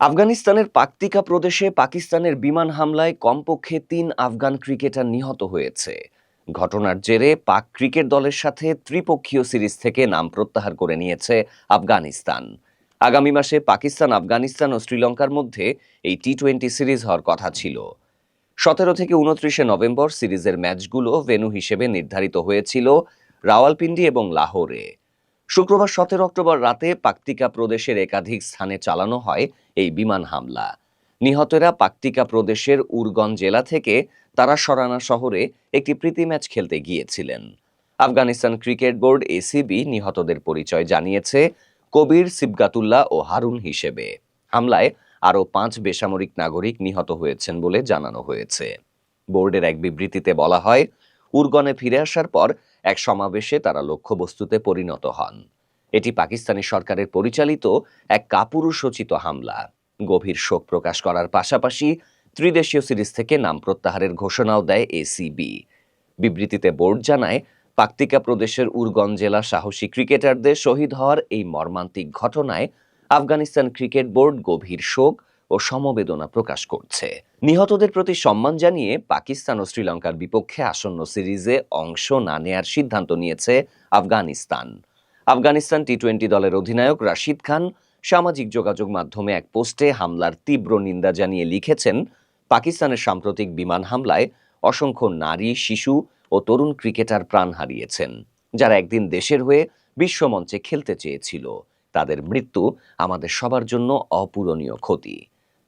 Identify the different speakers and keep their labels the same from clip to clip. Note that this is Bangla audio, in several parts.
Speaker 1: আফগানিস্তানের পাকতিকা প্রদেশে পাকিস্তানের বিমান হামলায় কমপক্ষে তিন আফগান ক্রিকেটার নিহত হয়েছে। ঘটনার জেরে পাক ক্রিকেট দলের সাথে ত্রিপক্ষীয় সিরিজ থেকে নাম প্রত্যাহার করে নিয়েছে আফগানিস্তান। আগামী মাসে পাকিস্তান, আফগানিস্তান ও শ্রীলঙ্কার মধ্যে এই টি টোয়েন্টি সিরিজ হওয়ার কথা ছিল। সতেরো থেকে উনত্রিশে নভেম্বর সিরিজের ম্যাচগুলো ভেন্যু হিসেবে নির্ধারিত হয়েছিল রাওয়ালপিন্ডি এবং লাহোরে। শুক্রবার সতেরো অক্টোবর রাতে পাকতিকা প্রদেশের একাধিক স্থানে চালানো হয় এই বিমান হামলা। নিহতরা পাকতিকা প্রদেশের উরগন জেলা থেকে তারা সরানা শহরে একটি প্রীতি ম্যাচ খেলতে গিয়েছিলেন। আফগানিস্তান ক্রিকেট বোর্ড এসিবি নিহতদের পরিচয় জানিয়েছে কবির সিবগাতুল্লাহ ও হারুন হিসেবে। হামলায় আরও পাঁচ বেসামরিক নাগরিক নিহত হয়েছেন বলে জানানো হয়েছে। বোর্ডের এক বিবৃতিতে বলা হয় উরগনে ফিরে আসার পর এক সমাবেশে তারা লক্ষ্যবস্তুতে পরিণত হন। এটি পাকিস্তানি সরকারের পরিচালিত এক কাপুরুষোচিত হামলা। গভীর শোক প্রকাশ করার পাশাপাশি ত্রিদেশীয় সিরিজ থেকে নাম প্রত্যাহারের ঘোষণাও দেয় এসিবি বিবৃতিতে বোর্ড জানায়, পাকতিকা প্রদেশের উরগন জেলা সাহসী ক্রিকেটারদের শহীদ হওয়ার এই মর্মান্তিক ঘটনায় আফগানিস্তান ক্রিকেট বোর্ড গভীর শোক ও সমবেদনা প্রকাশ করছে। নিহতদের প্রতি সম্মান জানিয়ে পাকিস্তান ও শ্রীলঙ্কার বিপক্ষে আসন্ন সিরিজে অংশ না নেয়ার সিদ্ধান্ত নিয়েছে আফগানিস্তান। আফগানিস্তান টি টোয়েন্টি দলের অধিনায়ক রাশিদ খান সামাজিক যোগাযোগ মাধ্যমে এক পোস্টে হামলার তীব্র নিন্দা জানিয়ে লিখেছেন, পাকিস্তানের সাম্প্রতিক বিমান হামলায় অসংখ্য নারী, শিশু ও তরুণ ক্রিকেটার প্রাণ হারিয়েছেন, যারা একদিন দেশের হয়ে বিশ্বমঞ্চে খেলতে চেয়েছিল। তাদের মৃত্যু আমাদের সবার জন্য অপূরণীয় ক্ষতি।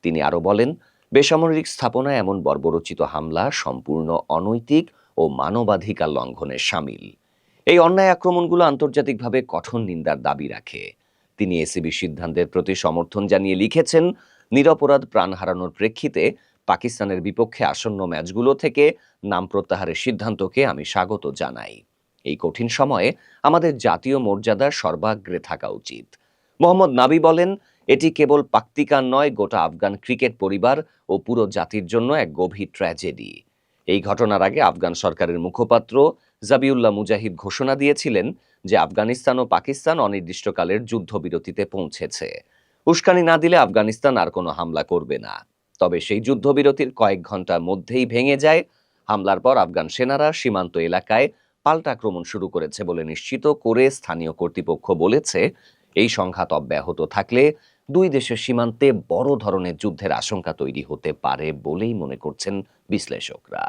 Speaker 1: তিনি আরও বলেন, বেসামরিক স্থাপনায় এমন বর্বরচিত হামলা সম্পূর্ণ অনৈতিক ও মানবাধিকার লঙ্ঘনের সামিল। এই অন্যায় আক্রমণগুলো আন্তর্জাতিকভাবে কঠোর নিন্দার দাবি রাখে। তিনি এসিবি সিদ্ধান্তের প্রতি সমর্থন জানিয়ে লিখেছেন, নিরপরাধ প্রাণ হারানোর প্রেক্ষিতে পাকিস্তানের বিপক্ষে আসন্ন ম্যাচগুলো থেকে নাম প্রত্যাহারের সিদ্ধান্তকে আমি স্বাগত জানাই। এই কঠিন সময়ে আমাদের জাতীয় মর্যাদা সর্বাগ্রে থাকা উচিত। মোহাম্মদ নাবি বলেন এটি কেবল পাক্তিকার নয়, গোটা আফগান ক্রিকেট পরিবার ও পুরো জাতির জন্য এক গভীর ট্র্যাজেডি। এই ঘটনার আগে আফগান সরকারের মুখপাত্র জাবিউল্লাহ মুজাহিদ ঘোষণা দিয়েছিলেন যে আফগানিস্তান ও পাকিস্তান অনির্দিষ্টকালের যুদ্ধবিরতিতে পৌঁছেছে। উস্কানি না দিলে আফগানিস্তান আর কোনো হামলা করবে না। তবে সেই যুদ্ধবিরতির কয়েক ঘণ্টার মধ্যেই ভেঙে যায়। হামলার পর আফগান সেনারা সীমান্ত এলাকায় পাল্টা আক্রমণ শুরু করেছে বলে নিশ্চিত করে স্থানীয় কর্তৃপক্ষ বলেছে। এই সংঘাত অব্যাহত থাকলে দুই দেশের সীমান্তে বড় ধরনের যুদ্ধের আশঙ্কা তৈরি হতে পারে বলেই মনে করছেন বিশ্লেষকরা।